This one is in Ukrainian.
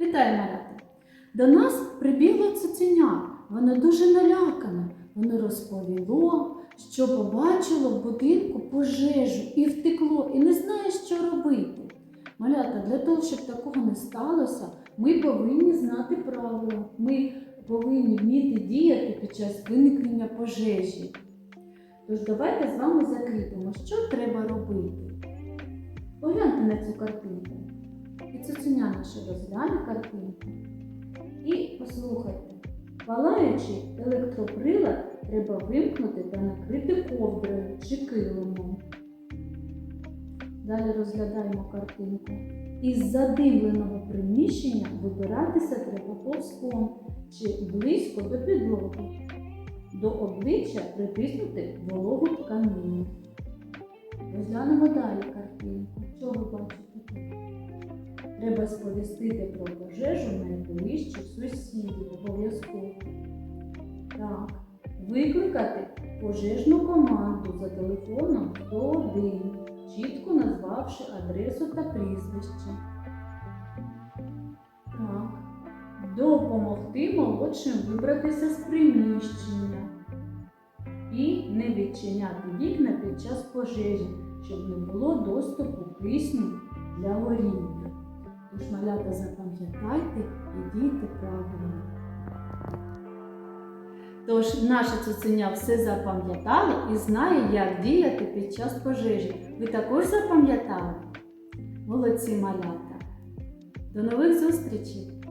Вітаю, малята! До нас прибігло цуценя. Воно дуже налякане. Воно розповіло, що побачило в будинку пожежу і втекло, і не знає, що робити. Малята, для того, щоб такого не сталося, ми повинні знати правила. Ми повинні вміти діяти під час виникнення пожежі. Тож давайте з вами закріпимо, що треба робити. Погляньте на цю картинку. І цуценя наше розгляне картинку. І послухайте, палаючий електроприлад треба вимкнути та накрити ковдрою чи килимом. Далі розглядаємо картинку. Із задимленого приміщення вибиратися треба повзком чи близько до підлоги. До обличчя притиснути вологу тканину. Розглянемо далі картинку. Треба сповістити про пожежу найближчих сусідів обов'язково. Так, викликати пожежну команду за телефоном 101, чітко назвавши адресу та прізвище. Так, допомогти молодшим вибратися з приміщення і не відчиняти вікна під час пожежі, щоб не було доступу кисню для горіння. Тож, малята, запам'ятайте і дійте правильно. Тож наше цуценя все запам'ятало і знає, як діяти під час пожежі. Ви також запам'ятали? Молодці малята! До нових зустрічей!